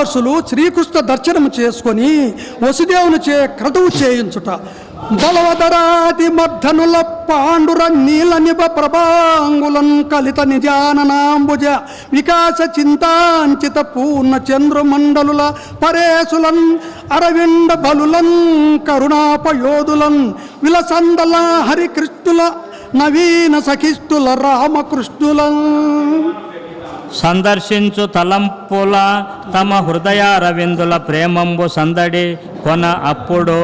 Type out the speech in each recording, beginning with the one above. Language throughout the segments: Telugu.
మహర్షులు శ్రీకృష్ణ దర్శనము చేసుకొని వసుదేవుని చే క్రతువు చేయించుట. బలవదరాది మర్ధనుల పాండుర నీల నిభ ప్రభాంగులం కలిత నిజాననాంబుజ వికాస చింతాంచిత పూర్ణ చంద్రమండలుల పరేశులన్ అరవింద బలులన్ కరుణాపయోధులన్ విలసందల హరికృష్ణుల నవీన సఖిష్ఠుల రామకృష్ణులన్ సందర్శించు తలంపుల తమ హృదయారవిందుల ప్రేమంబు సందడి కొన అప్పుడు.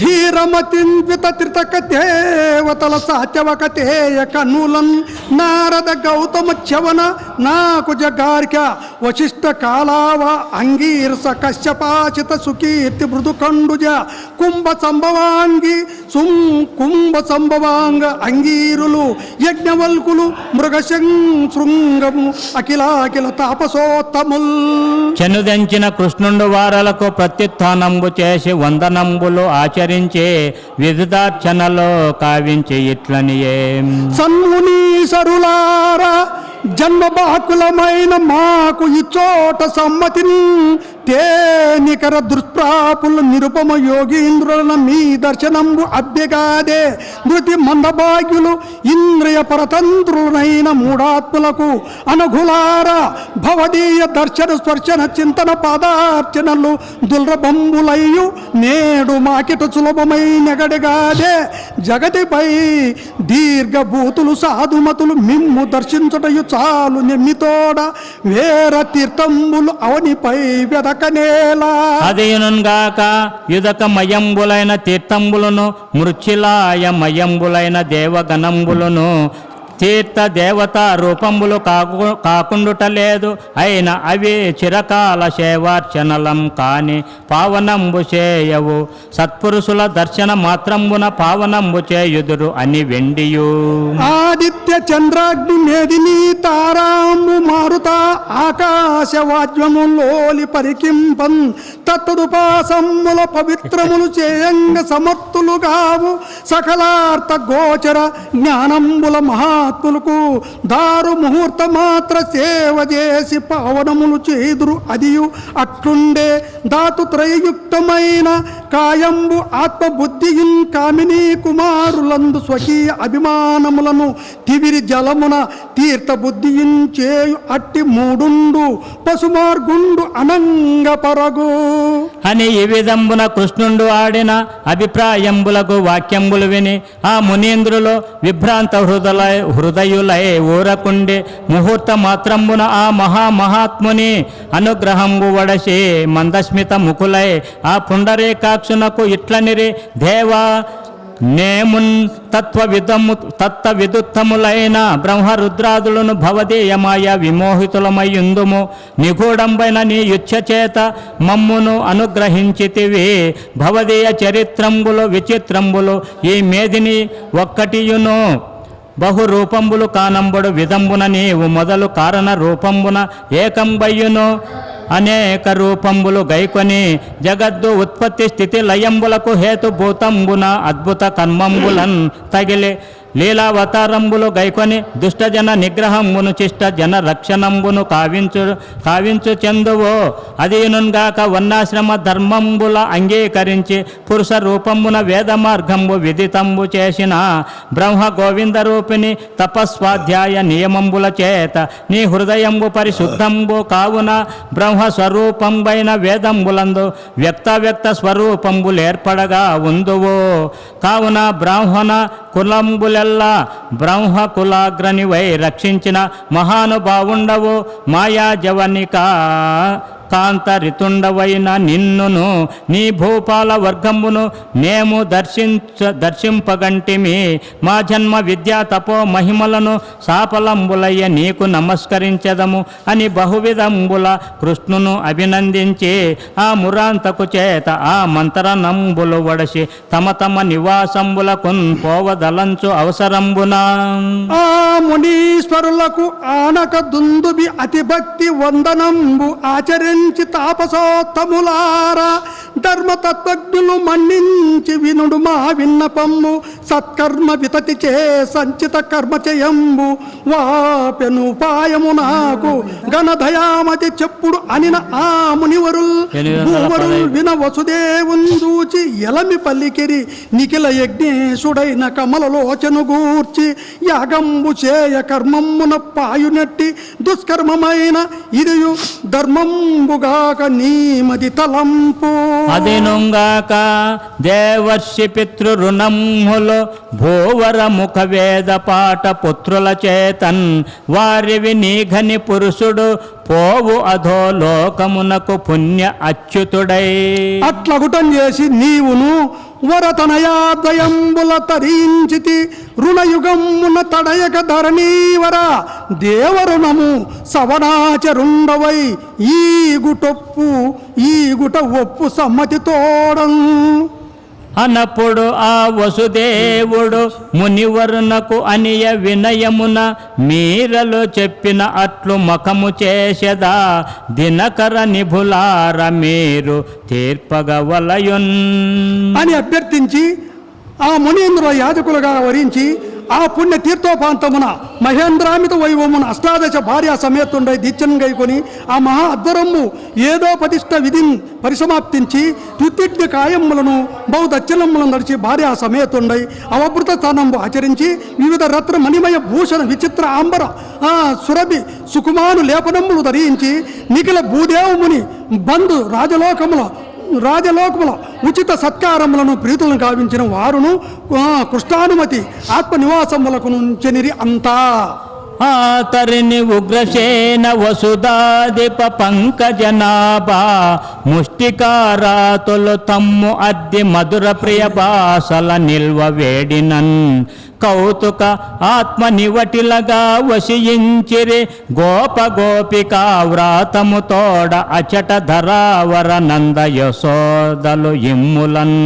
ధీరమతిన్విత త్రితక దేవతల సాత్యవకతేయ కన్నులన్ నారద గౌతమ చవన నాకు జగార్క వశిష్ట కాలావ అంగీర్స కశ్యపాచిత సుకీర్తి మృదు కండుజ కుంభ సంభవాంగి సుం కుంభ సంభవాంగ అంగీరులు యజ్ఞవల్కులు మృగశం శృంగము అఖిలాఖిల తాపసోత్తముల్. చెనుదంచిన కృష్ణుండు వారలకు ప్రత్యుత్థానంబు చేసి వందనంబులు ఆచరించే వివిధార్చనలో కావించి ఇట్లనియే. సన్మునీసరులారా జన్మబాకులమైన మాకు ఈ చోట సమ్మతిని. తేనికర దుష్ప్రాపుల నిరుపమ యోగీంద్రులన మీ దర్శనంబు అభ్యగాదే ధృతి మందభాగ్యులు ఇంద్రియ పరతంత్రులైన మూఢాత్ములకు అనుగులార భవదీయ దర్శన స్పర్శన చింతన పాదార్చనలు దుర్లభంబులయ్యు నేడు మాకిట సులభమై నెగడిగాదే. జగతిపై దీర్ఘభూతులు సాధుమతులు మిమ్ము దర్శించుటయు చాలు నెమ్మితోడ వేర తీర్థంబులు అవనిపై వెదకనేలా అదేనుగాక యుదక మయంబులైన తీర్థంబులను మృత్యులాయ మయంబులైన దేవగణంబులను తీర్థ దేవత రూపములు కాకు కాకుండుట లేదు. అయిన అవి చిరకాల సేవార్చనలం కాని పావనంబు చేయవు. సత్పురుషుల దర్శన మాత్రంబున పావనంబు చేయుదురు అని వెండియు. ఆదిత్య చంద్రాగ్ని మేదిని తారాంబు మారుత ఆకాశవాజ్యము లోలి పరికింపన్ తత్తుపాసమ్ముల పవిత్రములు చేయంగ సమర్థులు కావు సకలార్థ గోచర జ్ఞానంబుల మహా మహాత్ములకు దారు ముహూర్త మాత్ర సేవ చేసి పావనములు చేదురు అదియు. అట్లుండే ధాతు త్రయయుక్తమైన కాయంబు ఆత్మబుద్ధియున్ కామినీ కుమారులందు స్వకీయ అభిమానములను తివిరి జలమున తీర్థ అట్టి మూడుండు పశుమార్గుండు అనంగ పరగు. అని ఈ విధంబున కృష్ణుండు ఆడిన అభిప్రాయంబులకు వాక్యంబులు విని ఆ మునీంద్రులు విభ్రాంత హృదయ హృదయులై ఊరకుండి ముహూర్త మాత్రంబున ఆ మహామహాత్ముని అనుగ్రహంబు వడసి మందస్మిత ముకులై ఆ పుండరేకాక్షునకు ఇట్లనిరి దేవా నేమున్ తత్వవిధము తత్వవిదుత్తములైన తత్వ బ్రహ్మరుద్రాదులను భవదీయమాయ విమోహితులమయ్యుందుము. నిగూఢంబైన నీ యుచ్చచేత మమ్మును అనుగ్రహించితివి. భవదీయ చరిత్రంబులు విచిత్రంబులు ఈ మేదిని ఒక్కటియును బహు రూపంబులు కానంబుడు విధంబున నీవు మొదలు కారణ రూపంబున ఏకంబయ్యును. అనేక రూపంబులు గైకొని జగద్దు ఉత్పత్తి స్థితి లయంబులకు హేతుభూతంబున అద్భుత కర్మంబులన్ తగిలి లీలావతారంబులు గైకొని దుష్టజన నిగ్రహంబును చిష్ట జన రక్షణంబును కావించు కావించు చెందువో. అదీనుగాక వన్నాశ్రమ ధర్మంబుల అంగీకరించి పురుష రూపమున వేద మార్గంబు విదితంబు చేసిన బ్రహ్మ గోవింద రూపిణి తపస్వాధ్యాయ నియమంబుల చేత నీ హృదయంబు పరిశుద్ధంబు కావున బ్రహ్మ స్వరూపంబైన వేదంబులందు వ్యక్త వ్యక్త స్వరూపంబులు ఏర్పడగా ఉందువో. కావున బ్రాహ్మణ కులంబులెల్లా బ్రహ్మ కులాగ్రనివై రక్షించిన మహానుభావుండవు మాయా జవనిక రితుండవైన నిన్నును నీ భూపాల వర్గమును మేము దర్శించ దర్శింపగంటిమి. మా జన్మ విద్యా తపో మహిమలను సాపలంబులయ్య నీకు నమస్కరించదము అని బహువిధంబుల కృష్ణును అభినందించి ఆ మురాంతకు చేత ఆ మంతరనంబులు వడసి తమ తమ నివాసంబులకున్ పోవదలంచు అవసరంబునా. ఆ మునీశ్వరులకు ఆనక దుందుబి అతి భక్తి వందనంబు ఆచరించి సేవించి తాపసోత్తములారా ధర్మతత్వజ్ఞులు మన్నించి వినుడు మా విన్నపమ్ము సత్కర్మ వితతి చే సంచిత కర్మ చేయంబు. వాపెను ఉపాయము నాకు ఘనదయామతి చెప్పుడు అనిన ఆ భూవరుల్ పదహైదు. విన వసుదేవున్ చూచి ఎలమి పల్లికిరి. నిఖిల యజ్ఞేశుడైన కమలలోచను గూర్చి యాగంబు చేయ కర్మమ్మున పాయునట్టి దుష్కర్మమైన ఇదియు ధర్మంబుగాక నీమది తలంపు. అదినుంగాక దేవర్షి పితృ రుణములు భూవర ముఖ వేద పాట పుత్రుల చేతన్ వారి వినీఘని పురుషుడు పోవు అధో లోకమునకు పుణ్య అచ్యుతుడై. అట్లగుటం చేసి నీవును వరతనయాద్వయంబుల తరించితి రుణయుగమ్మున తడయక ధరణీవర దేవరుణము సవణాచరుండవై ఈ గుటొప్పు ఈ గుట ఒప్పు సమ్మతి తోడం అనప్పుడు ఆ వసుదేవుడు మునివరునకు అనియ వినయమున మీరలు చెప్పిన అట్లు మఖము చేసెదా? దినకర నిభులార మీరు తీర్పగవలయున్ అని అభ్యర్థించి ఆ మునీంద్ర యాజకులుగా వరించి ఆ పుణ్య తీర్థోపాంతమున మహేంద్రామిత వైభవమున అష్టాదశ భార్య సమేతుండై దీక్షను గైకొని ఆ మహా అద్వరమ్ము ఏదో ప్రతిష్ట విధిని పరిసమాప్తించి తుత్తిడ్డ కాయములను బహుదచ్చనములను నడిచి భార్య సమేతుండై అవభృత స్థానంబు ఆచరించి వివిధ రత్న మణిమయ భూషణ విచిత్ర ఆంబర సురభి సుకుమాను లేపనములు ధరించి నిఖిల భూదేవముని బంధు రాజలోకముల రాజలోకముల ఉచిత సత్కారములను ప్రీతులను గావించిన వారును కృష్ణానుమతి ఆత్మ నివాసములకు చెనిరి అంతా. ఆ తరిని ఉగ్రసేన వసుదాదిప పంకజనాభా ముష్టికారాతులు తమ్ము అద్ది మధుర ప్రియ భాషల నిల్వ వేడినన్. కౌతుక ఆత్మ నివటిలగా వశయించిరే. గోప గోపిక వ్రాతము తోడ అచట ధరావర నంద యశోదలు ఇమ్ములన్.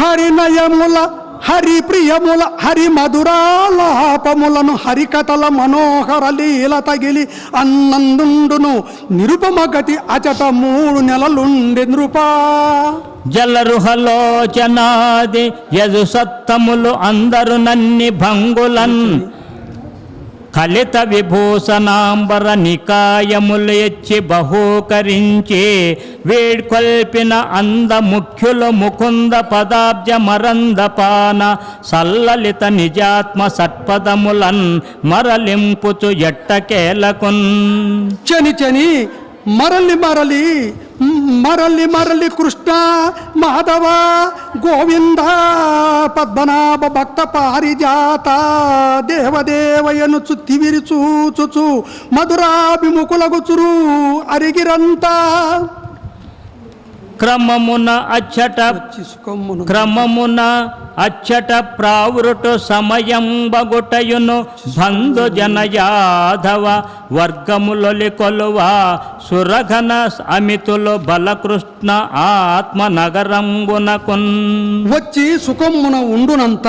హరినయముల హరి ప్రియముల హరి మధురాలాపములను హరికథల మనోహర లీల తగిలి అన్నందుండును నిరుపమ గతి అచట మూడు నెలలుండి నృపా. జలరుహలోచనాది యజు సత్తములు అందరు నన్ని భంగులన్ కలిత విభూషణాంబర నికాయములెచ్చి బహూకరించే బహూకరించి వేడ్కొల్పిన అందముఖ్యుల ముకుంద పదాబ్జ మరందపాన సల్లలిత నిజాత్మ సత్పదములన్ మరలింపుచు ఎట్టకేలకున్. చని చని మరలి మరలి మరలి మరలి కృష్ణ మాధవ గోవింద పద్మనాభ భక్త పారిజాత దేవదేవయను చుత్తివిరి చూచుచు మధురాభిముఖులగుచురు అరిగిరంతా. క్రమమున అచ్చట క్రమమున అచ్చట ప్రావృటు సమయం బగుటయును బంధు జన యాధవ వర్గములొలి కొలువ సురఘన అమితులు బలకృష్ణ ఆత్మ నగరంబునకున్. వచ్చి సుఖమున ఉండునంత.